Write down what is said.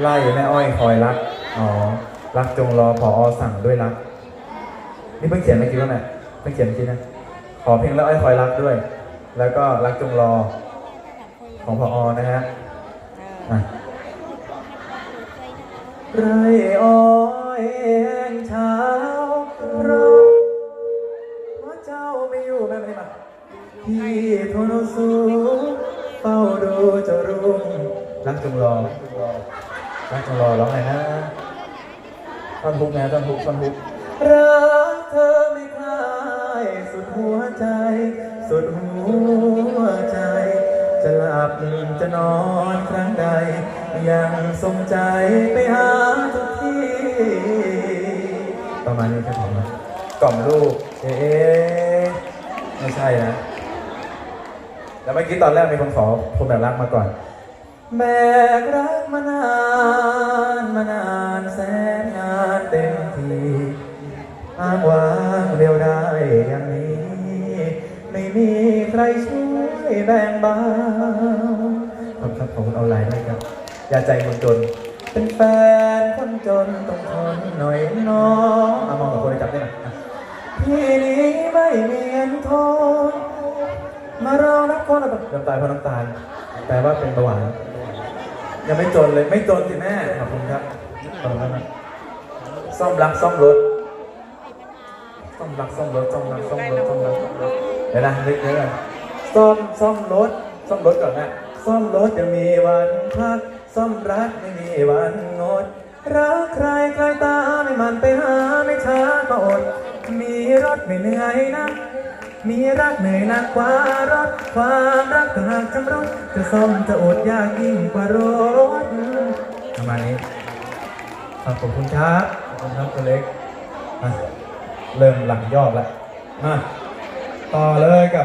ไล่แม่อ้อยคอยรัก อ๋อ รักจงรอพอสั่งด้วยรัก นี่เพิ่งเขียนเมื่อกี้ว่าไงเพิ่งเขียนเมื่อกี้นะ ขอเพลงแล้วอ้อยคอยรักด้วย แล้วก็รักจงรอของพอนะฮะอะไรอ้อยแห้งเช้าเราเพราะเจ้าไม่อยู่แม่ไม่ได้มาพี่โทนสูเฝ้าดูเจะรุ่งรักจงรอ รักจงรอร้องไงนะท่อนฮุกนะท่อนฮุกท่อนฮุกรักเธอไม่คลายสุดหัวใจ สุดหัวใจ จะหลับจะนอนครั้งใด ยังสมใจไปหาทุกที่ประมาณนี้ครับผมกล่อมลูกเอ๊ะไม่ใช่นะแล้วเมื่อกี้ตอนแรกมีคนขอคนแบบรักมาก่อน แบกรักมานานมานานแสนนานเต็มทีอ้างว้างเดียวได้อย่างนี้ ไม่มีใครช่วยแบ่งเบาขอบครับขอบคุณออนไลน์ด้วยครับ อย่าใจคนจน เป็นแฟนคนจนต้องทนหน่อยน้องมามองกับคนจับได้ไหมพี่นี้ไม่มีเงินทองมารอรับคนละน้ำตาลเพราะน้ำตาลแปลว่าเป็นเบาหวาน ยังไม่จนเลยไม่จนสิแม่ขอบคุณครับขอบคุณครับซ่อมรักซ่อมรถซ่อมรักซ่อมรถซ่อมรักซ่อมรถซ่อมรักซ่อมรถเดี๋ยวนะเล็กเดี๋ยวนะซ่อมซ่อมรถซ่อมรถก่อนนะซ่อมรถจะมีวันพักซ่อมรักไม่มีวันงดรักใครใครตาไม่มันไปหาไม่ช้าก็อด มีรถไม่เหนื่อยนะ มีรักเหนื่อยหนักกว่ารถ ความรักต่าหากจำรุดจะซ่อมจะอดยากยิ่งกว่ารถประมาณนี้ขอบคุณครับขอบคุณครับตัวเล็ก เริ่มหลังยอกแล้วมาต่อเลยกับ